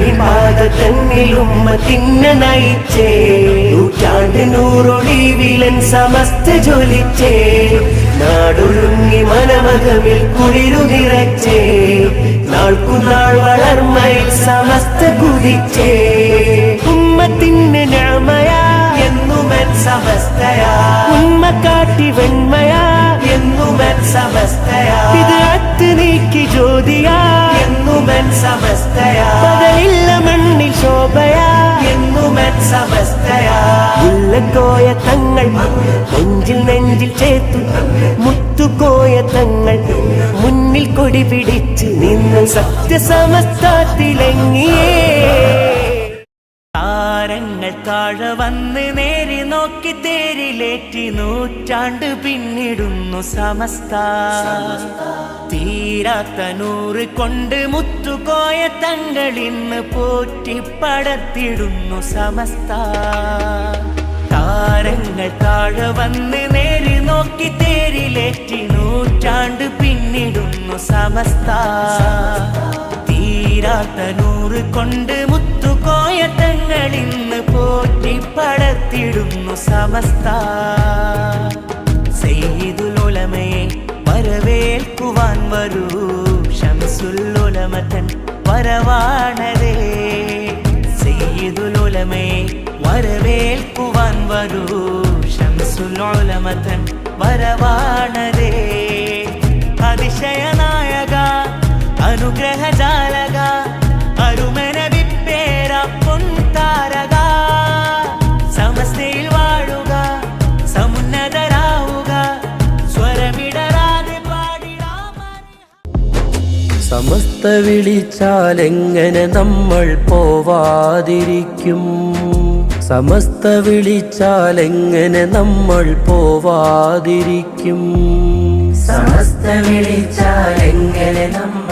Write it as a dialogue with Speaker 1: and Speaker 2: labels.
Speaker 1: പാത തന്നിൽ ഉമ്മത്തിന്നെ നയിച്ചേ. നൂറ്റാണ്ട് നൂറൊളിവിലൻ സമസ്ത ജ്വലിച്ചേ. നാടൊരുങ്ങി മനമകമിൽ കുളിരു നിറച്ചേ. നാൾക്കുനാൾ വളർമ്മയിൽ സമസ്ത കുതിച്ചേ. ഉമ്മത്തിന് ഞാമയാ എന്നുമൻ സമസ്തയാ. ഉമ്മ കാട്ടി വെണ്മയാ എന്നുമൻ സമസ്തയാ. ഇത് അത്ത് നീക്കി ജ്യോതിയാ. എന്നുമൻ സമസ്തയാ. പകലില്ല മണ്ണിൽ ശോഭയാ. എന്നുമൻ സമസ്തയാ. ഉള്ളക്കോയ തങ്ങൾ നെഞ്ചിൽ നെഞ്ചിൽ ചേത്തു മുത്തുകോയ തങ്ങൾ മുന്നിൽ കൊടി പിടിച്ച് നിന്ന് സത്യസമസ്തത്തിലെങ്ങിയേ. താരങ്ങൾ താഴെ വന്ന് നേരി നോക്കി തേരിലേറ്റി നൂറ്റാണ്ട് പിന്നിടുന്നു സമസ്ത. തീരാത്ത നൂറ് കൊണ്ട് മുത്തുകോയ തങ്ങൾ ഇന്ന് പോറ്റി പടത്തിടുന്നു സമസ്ത. താരങ്ങൾ താഴെ വന്ന് നേരി നോക്കി തേരിലേറ്റി നൂറ്റാണ്ട് പിന്നിടുന്നു സമസ്ത. തീരാത്ത നൂറ് കൊണ്ട് മുത്തുകോയ തങ്ങൾ ഇന്ന് പോറ്റി പടത്തിടുന്നു സമസ്ത വരൂ ഷംസുല്ലുലമതൻ വരവാണരേ സെയ്തുലമയെ വരവേൽക്കുവാൻ വരൂ. ഷംസുല്ലുലമതൻ വരവാണരേ അതിശയനായക അനുഗ്രഹജാലക
Speaker 2: സമസ്ത വിളിച്ചാലെങ്ങനെ നമ്മൾ പോവാതിരിക്കും? സമസ്ത വിളിച്ചാലെങ്ങനെ നമ്മൾ പോവാതിരിക്കും? സമസ്ത വിളിച്ചാലെങ്ങനെ നമ്മൾ